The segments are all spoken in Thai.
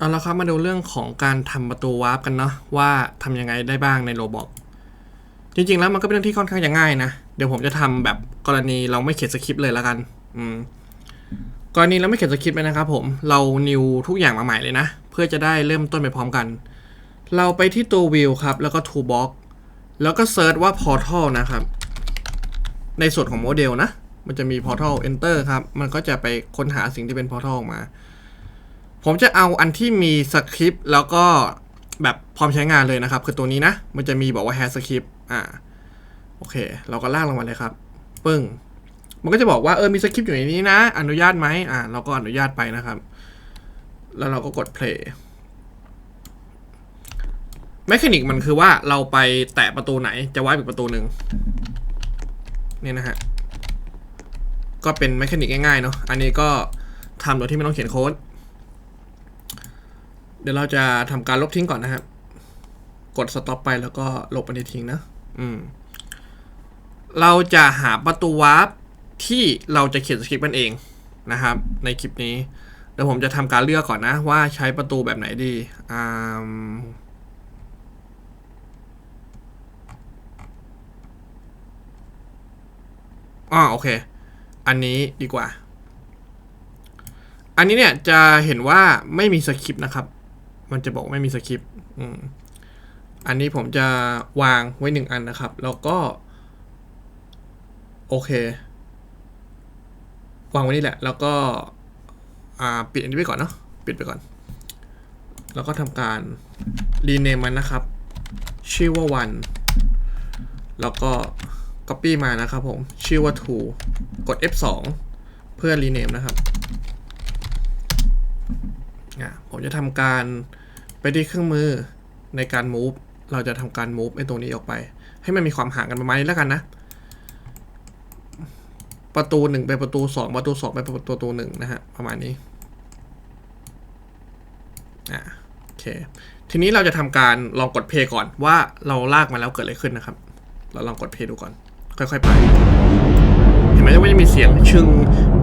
เอาละครับมาดูเรื่องของการทำประตูวาร์ปกันเนาะว่าทำยังไงได้บ้างในโรบอกจริง ๆ แล้วมันก็เป็นเรื่องที่ค่อนข้างจะง่ายนะ เดี๋ยวผมจะทำแบบกรณีเราไม่เขียนสคริปต์เลยละกัน อืมกรณีเราไม่เขียนสคริปต์เลยนะครับผมเรานิวทุกอย่างมาใหม่เลยนะ เพื่อจะได้เริ่มต้นไปพร้อมกัน เราไปที่ตัววิวครับ แล้วก็ toolbox แล้วก็เซิร์ชว่า portal นะครับ ในส่วนของโมเดลนะ มันจะมี portal enter ครับ มันก็จะไปค้นหาสิ่งที่เป็น portal ออกมา ผมจะเอาอันที่มีสคริปต์แล้วก็แบบพร้อมใช้งานเลยนะครับ คือตัวนี้นะ มันจะมีบอกว่า has script อ่า โอเค เราก็ลากลงมาเลยครับ ปึ้ง มันก็จะบอกว่าเออ มีสคริปต์อยู่ในนี้นะ อนุญาตไหมอ่า เราก็อนุญาตไปนะครับ แล้วเราก็กด play แมคานิกมันคือว่าเราไปแตะประตูไหนจะว้ายอีกประตูหนึ่งนี่นะฮะ ก็เป็นแมคานิกง่ายๆเนาะ อันนี้ก็ทำโดยที่ไม่ต้องเขียนโค้ด เดี๋ยวเราจะทำการลบทิ้งก่อนนะครับ กด stop ไปแล้วก็ลบอันนี้ทิ้งนะ อืม เราจะหาประตูวาร์ปที่เราจะเขียนสคริปต์มันเองนะครับ ในคลิปนี้ เดี๋ยวผมจะทำการเลือกก่อนนะ ว่าใช้ประตูแบบไหนดีอ่าอ๋อโอเค อันนี้ดีกว่า อันนี้เนี่ยจะเห็นว่าไม่มีสคริปต์นะครับ มันจะบอกไม่มีสคริปต์อันนี้ผมจะวางไว้หนึ่งอันนะครับ แล้วก็ โอเค วางไว้นี่แหละ แล้วก็ปิดอันนี้ไปก่อนเนาะปิดไปก่อน แล้วก็ทำการรีเนมมันนะครับ ชื่อว่า one แล้วก็ copy มานะครับผม ชื่อว่า two กด F2 เพื่อรีเนมนะครับผมจะทำการ ไปที่เครื่องมือในการ move เราจะทำการ move ไอ้ตรงนี้ออกไป ให้มันมีความห่างกันประมาณนี้แล้วกันนะ ประตูหนึ่งไปประตูสองประตูสองไปประตูหนึ่งนะฮะประมาณนี้อะโอเคทีนี้เราจะทำการลองกดเพย์ก่อนว่าเราลากมาแล้วเกิดอะไรขึ้นนะครับ เราลองกดเพย์ดูก่อน ค่อยๆไป เห็นไหมว่าจะมีเสียงชึง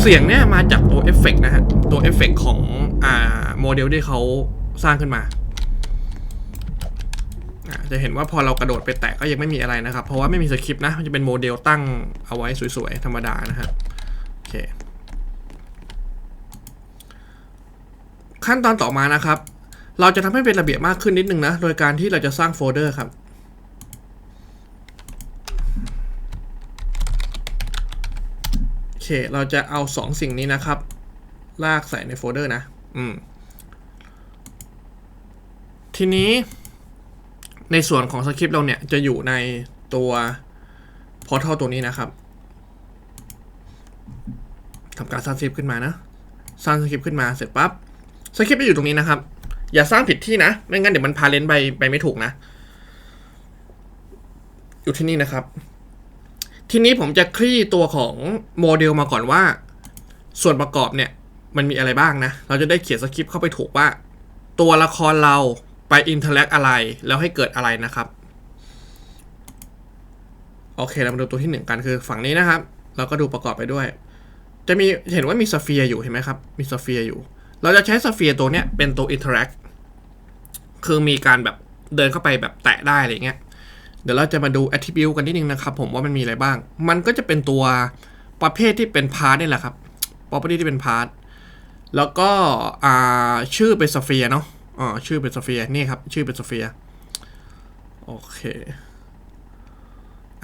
เสียงเนี่ยมาจากตัวเอฟเฟกต์นะฮะ ตัวเอฟเฟกต์ของอ่าโมเดลที่เขาสร้างขึ้นมา จะเห็นว่าพอเรากระโดดไปแตะก็ยังไม่มีอะไรนะครับ เพราะว่าไม่มีสคริปต์นะมันจะเป็นโมเดลตั้งเอาไว้สวยๆ ธรรมดานะฮะโอเคขั้นตอนต่อมานะครับ เราจะทำให้เป็นระเบียบมากขึ้นนิดนึงนะ โดยการที่เราจะสร้างโฟลเดอร์ครับโอเค เราจะเอาสองสิ่งนี้นะครับ ลากใส่ในโฟลเดอร์นะ อืม ทีนี้ ในส่วนของสคริปต์เราเนี่ยจะอยู่ในตัวพอร์ทัลตัวนี้นะครับทำการสร้างสคริปต์ขึ้นมานะสร้างสคริปต์ขึ้นมาเสร็จปั๊บสคริปต์จะอยู่ตรงนี้นะครับ อย่าสร้างผิดที่นะ ไม่งั้นเดี๋ยวมันพาเลนไปไปไม่ถูกนะ อยู่ที่นี่นะครับ ทีนี้ผมจะคลี่ตัวของโมเดลมาก่อนว่า ส่วนประกอบเนี่ยมันมีอะไรบ้างนะ เราจะได้เขียนสคริปต์เข้าไปถูกว่า ตัวละครเรา ไปอินเทอร์แลกอะไร แล้วให้เกิดอะไรนะครับ โอเค เรามาดูตัวที่หนึ่งกันคือฝั่งนี้นะครับ เราก็ดูประกอบไปด้วย จะมีเห็นว่ามีสเฟียร์อยู่เห็นไหมครับ มีสเฟียร์อยู่ เราจะใช้สเฟียร์ตัวเนี้ยเป็นตัวอินเทอร์แอคคือมีการแบบเดินเข้าไปแบบแตะได้อะไรเงี้ย เดี๋ยวเราจะมาดู attribute กันนิดนึงนะครับ ผมว่ามันมีอะไรบ้าง มันก็จะเป็นตัวประเภทที่เป็น part นี่แหละครับ property ที่เป็น part แล้วก็ชื่อเป็นสเฟียร์เนาะ อ๋อชื่อเป็นสเฟียนี่ครับชื่อเป็นสเฟียโอเค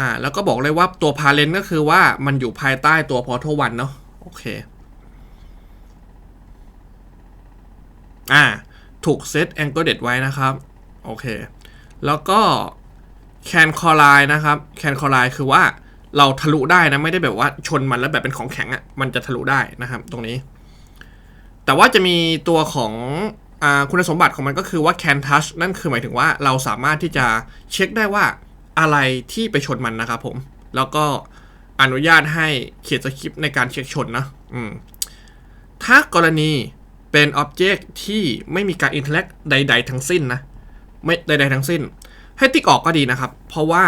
อ่าแล้วก็บอกเลยว่าตัว parent ก็คือว่ามันอยู่ภายใต้ตัว portal 1เนาะโอเคอ่าถูก set anchored ไว้นะครับโอเคแล้วก็ can collide นะครับ can collide คือว่าเราทะลุได้นะไม่ได้แบบว่าชนมันแล้วแบบเป็นของแข็งอะ่ะมันจะทะลุได้นะครับตรงนี้ แต่ว่าจะมีตัวของ คุณสมบัติของมันก็คือว่า can touch นั่นคือหมายถึงว่าเราสามารถที่จะเช็คได้ว่าอะไรที่ไปชนมันนะครับผม แล้วก็อนุญาตให้เขียนสคริปต์ในการเช็คชนนะอืถ้ากรณีเป็นอ็อบเจกต์ที่ไม่มีการอินเทอร์แลกใด ๆ ทั้งสิ้นนะ ไม่ใด ๆ ทั้งสิ้น ให้ติ๊กออกก็ดีนะครับ เพราะว่า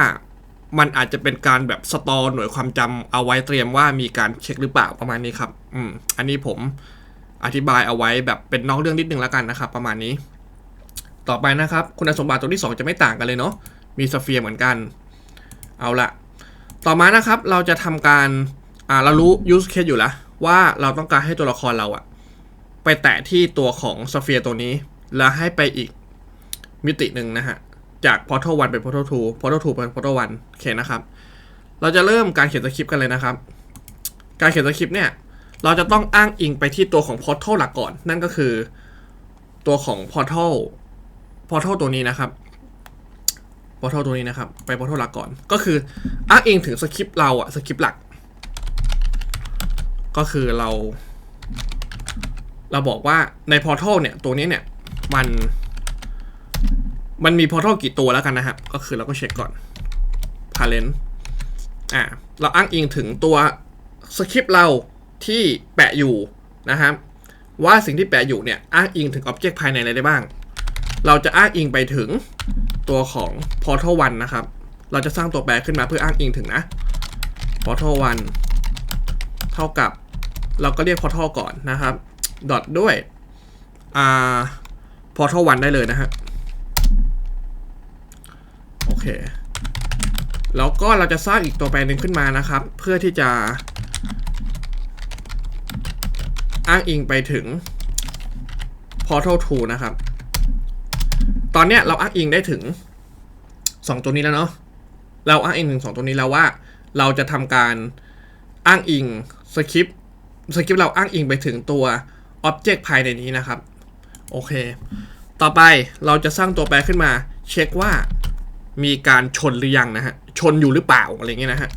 มันอาจจะเป็นการแบบสตอร์หน่วยความจำเอาไว้เตรียมว่ามีการเช็คหรือเปล่าประมาณนี้ครับ อืม อันนี้ผม ธิบายเอาไว้แบบเป็นนอกเรื่องนิดนึงแล้วกันนะครับประมาณนี้ ต่อไปนะครับ คุณสมบัติตัวที่ 2 จะไม่ต่างกันเลยเนาะมีสเฟียร์เหมือนกัน เอาละต่อมานะครับเราจะทำการอ่าเรารู้ use case อยู่แล้วว่าเราต้องการให้ตัวละครเราอะไปแตะที่ตัวของสเฟียร์ตัวนี้ แล้วให้ไปอีกมิติหนึ่งนะฮะจาก Portal 1 เป็น Portal 2 Portal 2 เป็น Portal 1โอเคนะครับ เราจะเริ่มการเขียนสคริปต์กันเลยนะครับ การเขียนสคริปต์เนี่ย เราจะต้องอ้างอิงไปที่ตัวของ Portal หลักก่อน นั่นก็คือตัวของ Portal Portal ตัวนี้นะครับ Portal ตัวนี้นะครับ ไป Portal หลักก่อน ก็คืออ้างอิงถึงสคริปต์เราอะสคริปต์หลัก ก็คือเรา เราบอกว่าใน Portal เนี่ย ตัวนี้เนี่ย มัน มันมี Portal กี่ตัวแล้วกันนะครับ ก็คือเราก็เช็คก่อน Parent อ่าเราอ้างอิงถึงตัวสคริปต์เรา ที่แปะอยู่นะครับว่าสิ่งที่แปะอยู่เนี่ยอ้างอิงถึง Object ภายในอะไรได้บ้าง เราจะอ้างอิงไปถึงตัวของ Portal 1 นะครับ เราจะสร้างตัวแปรขึ้นมาเพื่ออ้างอิงถึงนะ Portal 1 เท่ากับ เราก็เรียก Portal ก่อนนะครับดอทด้วยอ่า Portal 1 ได้เลยนะฮะโอเค แล้วก็เราจะสร้างอีกตัวแปรหนึ่งขึ้นมานะครับ เพื่อที่จะ อ้างอิงไปถึง Portal 2 นะครับ ตอนเนี้ยเราอ้างอิงได้ถึง 2 ตัวนี้แล้วเนาะ เราอ้างอิงถึง 2 ตัวนี้แล้วว่า เราจะทำการอ้างอิงสคริปต์สคริปต์เราอ้างอิงไปถึงตัว Object ภายในนี้นะครับ โอเค ต่อไปเราจะสร้างตัวแปรขึ้นมา เช็คว่ามีการชนหรือยังนะฮะ ชนอยู่หรือเปล่าอะไรเงี้ยนะฮะ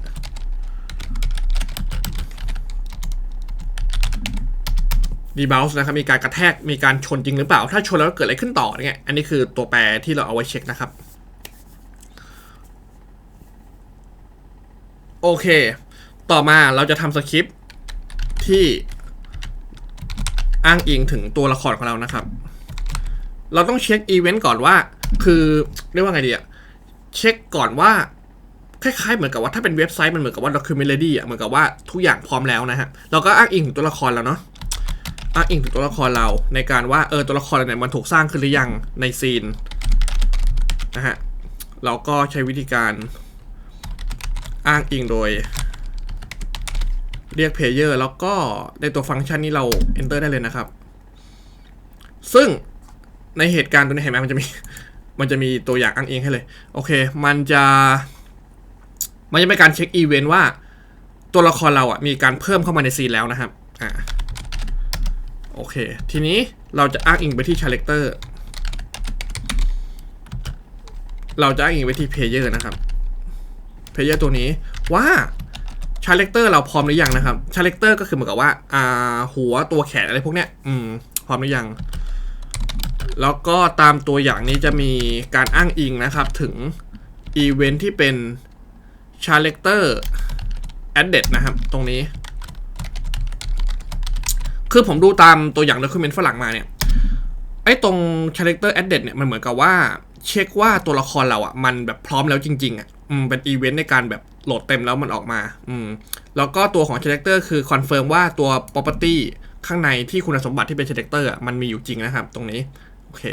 ดีบ u ลส์นะครับมีการกระแทกมีการชนจริงหรือเปล่า ถ้าชนแล้วเกิดอะไรขึ้นต่อเนี่ยอันนี้คือตัวแปรที่เราเอาไว้เช็คนะครับ โอเค ต่อมาเราจะทำสคริปต์ที่อ้างอิงถึงตัวละครของเรานะครับ เราต้องเช็คอีเวนต์ก่อนว่า คือเรียกว่าไงดีอะเช็คก่อนว่าคล้ายๆเหมือนกับว่าถ้าเป็นเว็บไซต์มันเหมือนกับว่า document ready อะเหมือนกับว่าทุกอย่างพร้อมแล้วนะฮะเราก็อ้างอิงถึงตัวละครเราเนาะ อ้างอิงถึงตัวละครเราในการว่าเออตัวละครเราเนี่ยมันถูกสร้างขึ้นหรือยังในซีนนะฮะเราก็ใช้วิธีการอ้างอิงโดย เรียก player แล้วก็ในตัวฟังก์ชันนี้เรา enter ได้เลยนะครับ ซึ่งในเหตุการณ์ตัวนี้เห็นไหมมันจะมีมันจะมีตัวอย่างอ้างอิงให้เลย โอเค มันจะมันจะเป็นการเช็คอีเวนต์ว่า ตัวละครเราอะมีการเพิ่มเข้ามาในซีนแล้วนะครับอ่า โอเค ทีนี้เราจะอ้างอิงไปที่ character เราจะอ้างอิงไปที่ player นะครับ player ตัวนี้ว่า character เราพร้อมหรือยังนะครับ character ก็คือเหมือนกับว่าอ่าหัวตัวแขนอะไรพวกเนี้ยอืมพร้อมหรือยัง แล้วก็ตามตัวอย่างนี้จะมีการอ้างอิงนะครับ ถึงอีเวนท์ที่เป็น character added นะครับ ตรงนี้ คือผมดูตามตัวอย่าง document ฝรั่งมาเนี่ย ไอ้ตรง character added เนี่ยมันเหมือนกับว่า เช็คว่าตัวละครเราอะ มันแบบพร้อมแล้วจริง ๆ อะ อืม เป็นอีเวนต์ในการแบบโหลดเต็มแล้วมันออกมา อืม แล้วก็ตัวของ character คือคอนเฟิร์มว่าตัว property ข้างในที่คุณสมบัติที่เป็น character อะมันมีอยู่จริงนะครับ ตรงนี้ โอเค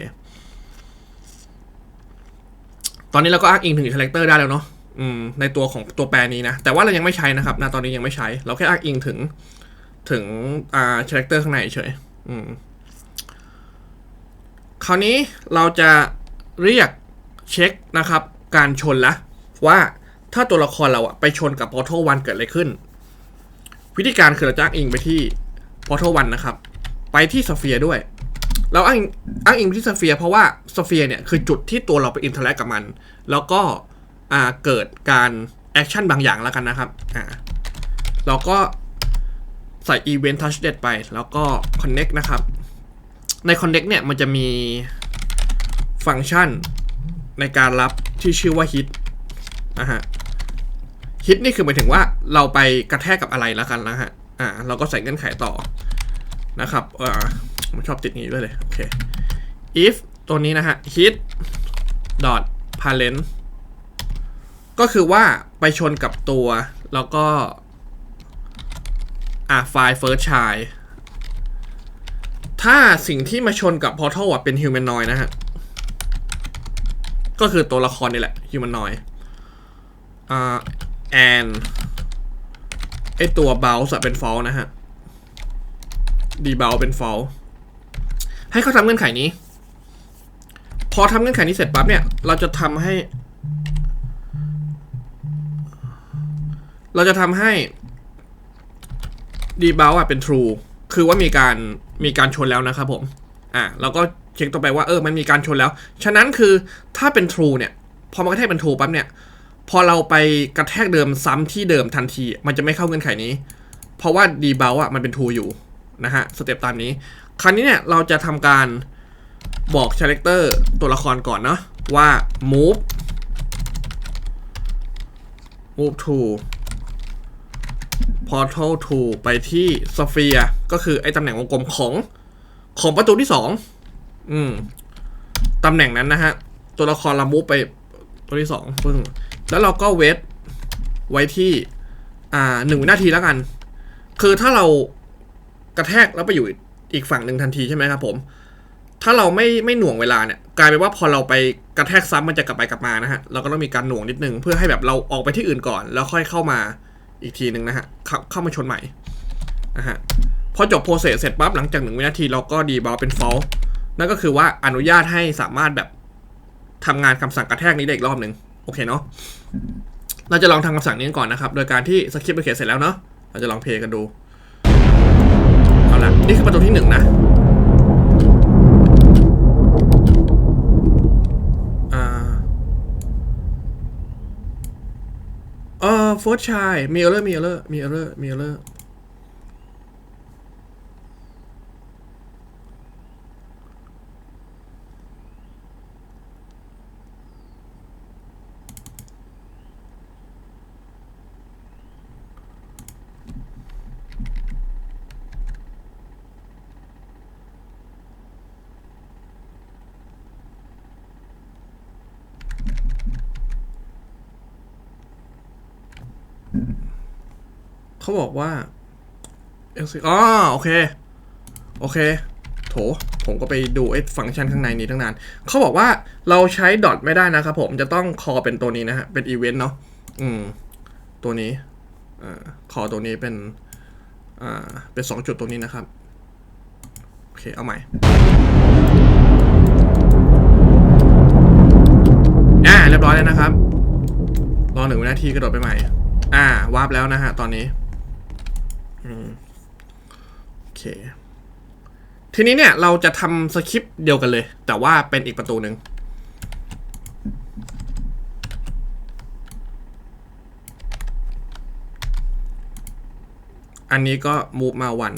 ตอนนี้เราก็อ้างอิงถึง character ได้แล้วเนาะอืมในตัวของตัวแปรนี้นะ แต่ว่าเรายังไม่ใช้นะครับนะตอนนี้ยังไม่ใช้ เราแค่อ้างอิงถึง ถึงอ่า character ข้างในเฉยอืมคราวนี้เราจะเรียกเช็คนะครับ การชนละ ว่าถ้าตัวละครเราอะไปชนกับ Portal 1 เกิดอะไรขึ้น วิธีการคือเราจะอ้างอิงไปที่ Portal 1 นะครับ ไปที่สเฟียด้วย เราอ้างอิงอ้างอิงไปที่สเฟียเพราะว่าสเฟียเนี่ยคือจุดที่ตัวเราไปอินเทอร์แลกกับมัน แล้วก็อ่าเกิดการแอคชั่นบางอย่างแล้วกันนะครับอ่าเราก็ ใส่ Event Touch Dead ไปแล้วก็ Connect นะครับ ใน Connect เนี่ยมันจะมีฟังก์ชันในการรับที่ชื่อว่า Hit นะฮะ Hit นี่คือหมายถึงว่าเราไปกระแทกกับอะไรแล้วกันนะฮะ อ่า เราก็ใส่เงื่อนไขต่อนะครับอ่าผมชอบติดนี้ด้วยเลย โอเค if ตัวนี้นะฮะ hit dot parent ก็คือว่าไปชนกับตัวแล้วก็ อ่าไฟล์ first child ถ้าสิ่งที่มาชนกับพอร์ทัลอะเป็นฮิวแมนนอยนะฮะ ก็คือตัวละครนี่แหละฮิวแมนนอยอ่าแอนไอตัวเบลส์เป็นฟอลนะฮะดีเบลเป็นฟอลให้เขาทำเงื่อนไขนี้ พอทำเงื่อนไขนี้เสร็จปั๊บเนี่ย เราจะทำให้ เราจะทำให้ ดีเบลอะเป็น true คือว่ามีการมีการชนแล้วนะครับผมอะเราก็เช็คต่อไปว่าเออมันมีการชนแล้ว ฉะนั้นคือถ้าเป็น true เนี่ย พอมันกระแทกเป็น true ปั๊บเนี่ย พอเราไปกระแทกเดิมซ้ำที่เดิมทันที มันจะไม่เข้าเงื่อนไขนี้ เพราะว่าดีเบลอะมันเป็น true อยู่นะฮะสเต็ปตามนี้ คราวนี้เนี่ยเราจะทำการบอกคาแรคเตอร์ตัวละครก่อนเนาะว่า move move to portal to ไปที่ sphere ก็คือไอ้ตำแหน่งวงกลมของของประตูที่สองอืมตำแหน่งนั้นนะฮะ ตัวละครเรามูฟไปตัวที่สองปึ้งแล้วเราก็เวทไว้ที่ อ่าหนึ่งวินาทีแล้วกัน คือถ้าเรากระแทกแล้วไปอยู่อีกฝั่งหนึ่งทันทีใช่ไหมครับผม ถ้าเราไม่ไม่หน่วงเวลาเนี่ย กลายเป็นว่าพอเราไปกระแทกซ้ำมันจะกลับไปกลับมานะฮะ เราก็ต้องมีการหน่วงนิดนึงเพื่อให้แบบเราออกไปที่อื่นก่อน แล้วค่อยเข้ามา อีกทีหนึ่งนะฮะเข้าเข้ามาชนใหม่นะฮะพอจบโปรเซสเสร็จปั๊บหลังจากหนึ่งวินาทีเราก็ดีบอเป็นฟอลนั่นก็คือว่าอนุญาตให้สามารถแบบทำงานคำสั่งกระแทกนี้ได้อีกรอบหนึ่งโอเคเนาะเราจะลองทำคำสั่งนี้ก่อนนะครับ โดยการที่สคริปต์ไปเขียนเสร็จแล้วเนาะเราจะลองเพลย์กันดูเอาละนี่คือประตูที่หนึ่งนะ อ่า เออโฟร์ชายมีเออร์มีเออร์มีเออร์มีเออร์เขาบอกว่าเอลซีอ๋อโอเค โอเค โถ ผมก็ไปดูไอ้ฟังก์ชันข้างในนี้ตั้งนาน เขาบอกว่าเราใช้ดอทไม่ได้นะครับผมจะต้องคอเป็นตัวนี้นะฮะ เป็นอีเวนต์เนาะอืม ตัวนี้อคอตัวนี้เป็น อ่า เป็นสองจุดตัวนี้นะครับ โอเค เอาใหม่อ่าเรียบร้อยแล้วนะครับ รอหนึ่งวินาทีกระโดดไปใหม่ อ่าวาร์ปแล้วนะฮะ ตอนนี้ โอเค ทีนี้เนี่ยเราจะทำสคริปต์เดียวกันเลย แต่ว่าเป็นอีกประตูหนึ่งอันนี้ก็มูฟมาวัน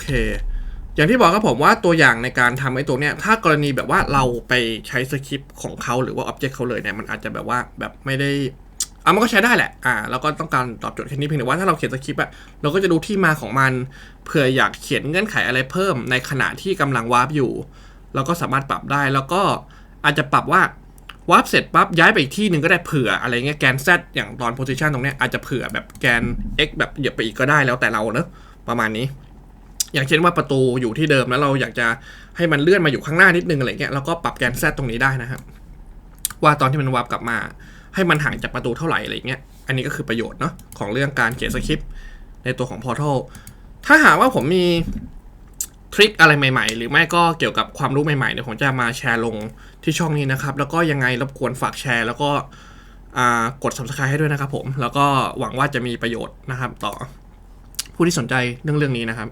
เค อย่างที่บอกครับผมว่าตัวอย่างในการทำไอ้ตัวเนี้ย ถ้ากรณีแบบว่าเราไปใช้สคริปต์ของเขาหรือว่าอ็อบเจกต์เขาเลยเนี่ย มันอาจจะแบบว่าแบบไม่ได้อะมันก็ใช้ได้แหละ อ่าแล้วก็ต้องการตอบโจทย์แค่นี้เพียงแต่ว่าถ้าเราเขียนสคริปต์อะเราก็จะดูที่มาของมัน เผื่ออยากเขียนเงื่อนไขอะไรเพิ่มในขณะที่กำลังวาร์ปอยู่ เราก็สามารถปรับได้ แล้วก็อาจจะปรับว่าวาร์ปเสร็จปั๊บย้ายไปอีกที่หนึ่งก็ได้เผื่ออะไรเงี้ยแกน Z อย่างตอน position ตรงเนี้ยอาจจะเผื่อแบบแกน X แบบเหยียบไปอีกก็ได้แล้วแต่เราเนอะประมาณนี้ อย่างเช่นว่าประตูอยู่ที่เดิมแล้วเราอยากจะให้มันเลื่อนมาอยู่ข้างหน้านิดนึงอะไรเงี้ยเราก็ปรับแกน Z ตรงนี้ได้นะครับ ว่าตอนที่มันวาร์ปกลับมา ให้มันห่างจากประตูเท่าไหร่อะไรเงี้ยอันนี้ก็คือประโยชน์เนาะของเรื่องการเขียนสคริปต์ในตัวของ Portal ถ้าหากว่าผมมีทริคอะไรใหม่ๆ หรือไม่ก็เกี่ยวกับความรู้ใหม่ๆเดี๋ยวผมจะมาแชร์ลงที่ช่องนี้นะครับ แล้วก็ยังไงรบกวนฝากแชร์ แล้วก็กด subscribe ให้ด้วยนะครับผม แล้วก็หวังว่าจะมีประโยชน์นะครับ ต่อผู้ที่สนใจเรื่องเรื่องนี้นะครับ